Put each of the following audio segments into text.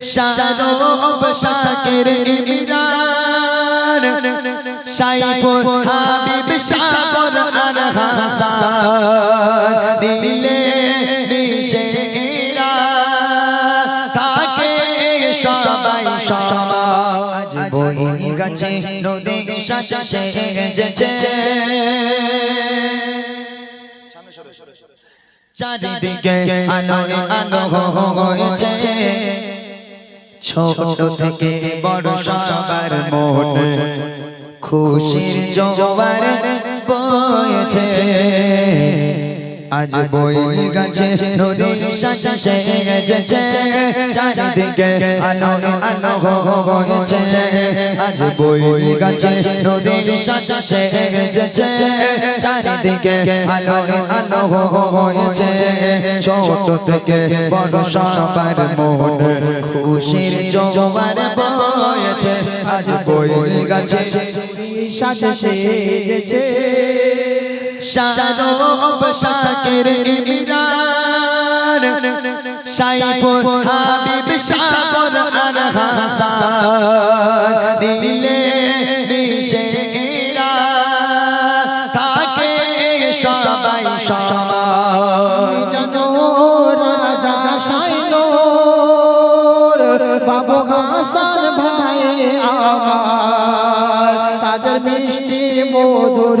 শারব শাকের ইমরান সাইফুল হাবিব, সাগর আর হাসান দিলে মিশেরা তাকে সবাই সমাজ বই গেছে নদী সাজা সেজেছে। চারিদিকে আলো আলো হয়েছে। ছোট থেকে বড় সবার মনে খুশির জোয়ার বয়েছে। আজ বই গাছে নদী সাজা সেজেছে। চারিদিকে আলো আলো হয়েছে আজ বই গাছে নদী সাজা সেজেছে। চারিদিকে আলো আলো হয়েছে ছোট থেকে বড় সবার মনে খুশির জোয়ার বয়েছে। আজ বই গাছে সাজে সেজেছে। শারব শাকের ইমরান, সাইফুল হাবিব, সাগর আর হাসান দিলে মিশেরা তাকে সবাই জানো রাজা সাইনো বাবু মধুর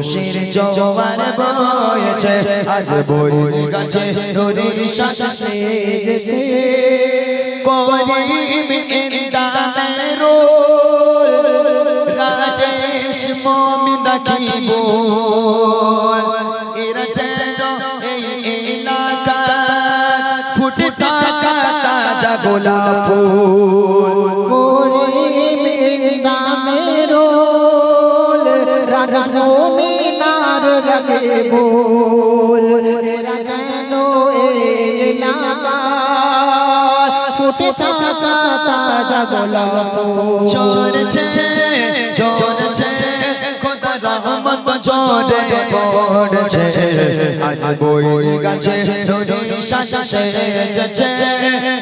খুশির জোয়ার বয়েছে। আজ বই গাছে নদী সাজা সেজেছে। করিম ইন্দামেরো রাজেশ মমিন রাখিব এরা যেন এই এলাকা ফুটে থাকা তাজা গোলাপ ফুল। করিম দামের রাজা মিনার রাগে বল রাজান এলাকা ফুটে থাকা তাজা গোলাপ চড়ছে চড়ছে খোদা রহমত চড়ে পড়ছে। আজ বই গাছে সেজেছে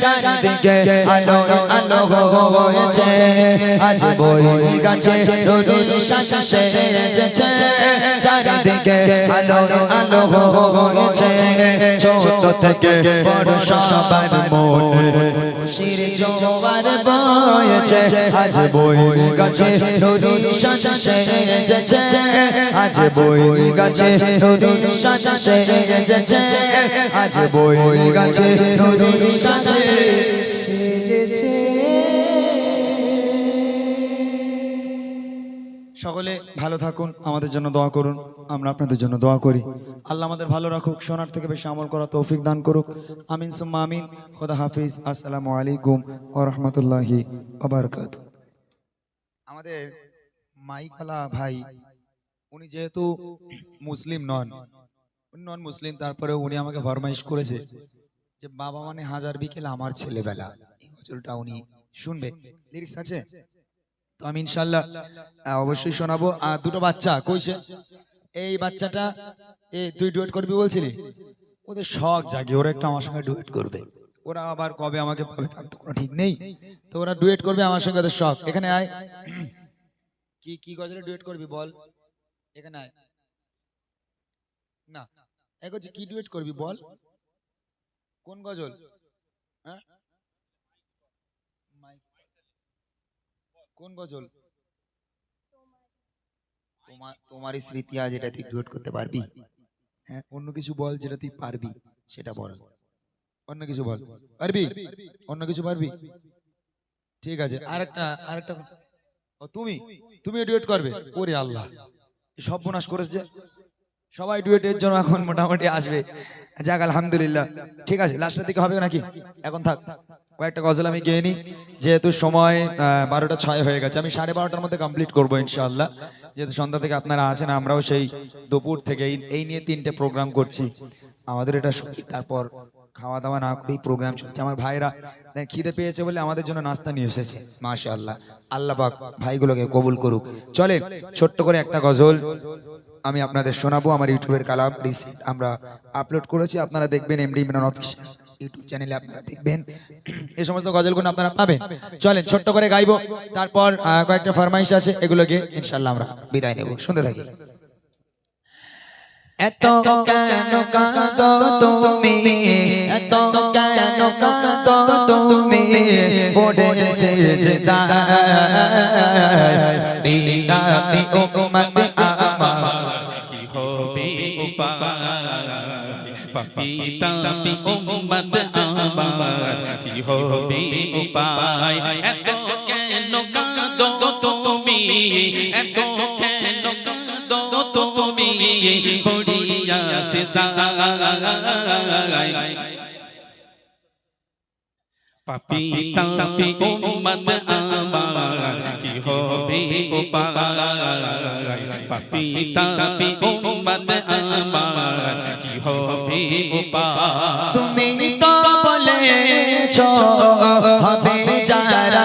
চারিদিকে আলো আলো হয়েছে আজ বই গাছে নদী সাজা সেজেছে চারিদিকে আলো আলো হয়েছে ছোট থেকে বড় সবার মনে খুশির জোয়ার বয়েছে। আজ বই গাছে নদী সাজা সেজেছে। আজ বই গাছে নদী সাজা আজ বই গাছে নদী সাজা সকলে ভালো থাকুন, আমাদের জন্য দোয়া করুন, আমরা আপনাদের জন্য দোয়া করি। আল্লাহ আমাদের ভালো রাখুক, সোনার থেকে বেশি আমল করা তৌফিক দান করুক। আমিন, সুম্মা আমিন। খোদা হাফিজ, আসসালামু আলাইকুম ও রহমতুল্লাহি আবরকাত আমাদের মাইকালা ভাই, উনি যেহেতু মুসলিম নন, উনি নন মুসলিম, তারপরে উনি আমাকে ফরমাইশ করেছে যে, বাবা মানে হাজার বিকেল আমার ছেলেবেলা। এই গজলটা উনি শুনবে। লিরিক্স আছে? তো আমি ইনশাল্লাহ অবশ্যই শোনাবো। আর দুটো বাচ্চা কইছে এই বাচ্চাটা, এ, তুই ডুয়েট করবি বলছিলি? ওদের শখ জাগে, ওরা একটু আমার সঙ্গে ডুয়েট করবে। ওরা আবার কবে আমাকে পাবে তার তো কোনো ঠিক নেই। তো ওরা ডুয়েট করবে আমার সঙ্গে, ওদের শখ। এখানে আয়। কি কি গজলে ডুয়েট করবি বল? এখানে আয়। না এক হচ্ছে কি ডুয়েট করবি বল? কোন গজল? হ্যাঁ? কোন গজল? তোমার তোমারই স্মৃতি আজ এটা তুই ডুয়েট করতে পারবি। হ্যাঁ অন্য কিছু বল যেটা তুই পারবি সেটা বল। অন্য কিছু বল। পারবি? অন্য কিছু পারবি? ঠিক আছে আরেকটা আরেকটা ও তুমি? তুমি ডুয়েট করবে? ওরে আল্লাহ। সব বোনাস করেছে? সবাই ডুয়েটের জন্য এখন মোটামুটি আসবে। যাক আলহামদুলিল্লাহ। ঠিক আছে লাস্টের দিকে হবে নাকি? এখন থাক। কয়েকটা গজল আমি গিয়ে নিই, যেহেতু সময় বারোটা ছয় হয়ে গেছে। আমি সাড়ে বারোটার মধ্যে কমপ্লিট করব ইনশাআল্লাহ। যেহেতু সন্ধ্যা থেকে আপনারা আছেন, আমরাও সেই দুপুর থেকে এই- নিয়ে তিনটে প্রোগ্রাম করছি। আমাদের এটা তারপর খাওয়া দাওয়া না করেই প্রোগ্রাম চলছে। আমার ভাইরা খিদে পেয়েছে বলে আমাদের জন্য নাস্তা নিয়ে এসেছে মাশা আল্লাহ আল্লাহ পাক ভাইগুলোকে কবুল করুক। চলে ছোট্ট করে একটা গজল আমি আপনাদের শোনাবো। আমার ইউটিউবের কালাম রিসেন্ট আমরা আপলোড করেছি। আপনারা দেখবেন এমডি মিনন অফিসিয়াল ইউটিউব চ্যানেলে আপনারা দেখবেন। এই সমস্ত গজলগুলো আপনারা পাবেন। চলেন ছোট্ট করে গাইবো। তারপর কয়েকটা ফরমাইশ আছে এগুলোকে ইনশাল্লাহ আমরা বিদায় নেব। শুনতে থাকি। এত কেন কাঁদো তুমি? এত কেন কাঁদো তুমি? পড়ে সেজদা বিলাপি উম্মত আমার উপায় পাপিতা পি উম্মত আমার কি হবে উপায় এত কেন কাঁদো তুমি এত কেন কাঁদো পাপিতা পি উম্মত আমার কি হবে উপায় পাপি পি উম্মত আমার কি হবে উপায় তুমি তো বলেছ হবে যারা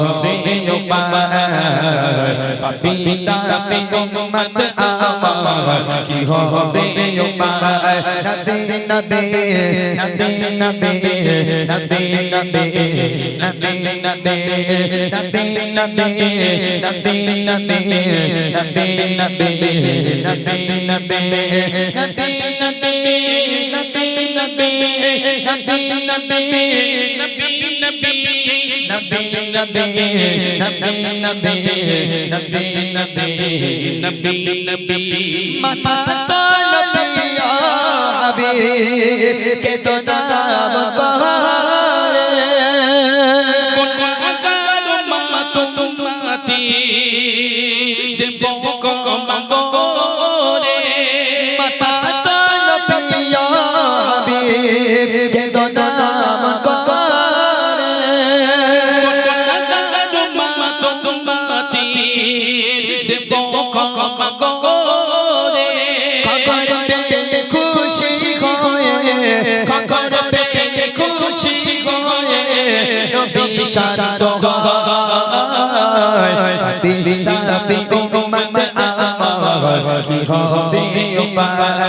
পি উম্মত আমার কি হবে উপায় নবী নবী নবী নবী নবী নবী নবী নবী নবী নবী নবী নবী নবী নবী নবী নবী নবী নবী নবী নবী নবী নবী নবী নবী নবী নবী নবী নবী নবী নবী নবী নবী মাথা তলপিয়া হাবিব কে তো নাম করে কোন আকার মা তোমাতি দেব কমগরে তোমাতি দেব কমগরে খবর পেয়ে খুশি হয়ে খবর পেয়ে খুশি হয়ে নবী শান্ত হয় পিতা পি উম্মত আমার কি হবে উপায়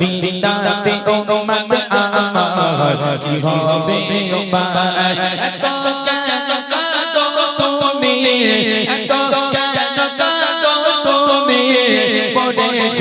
পিতা পি উম্মত আমার কি হবে উপায়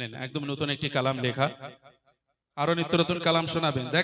শুনেন একদম নতুন একটি কালাম লেখা। আরও নিত্য নতুন কালাম শোনাবেন। দেখেন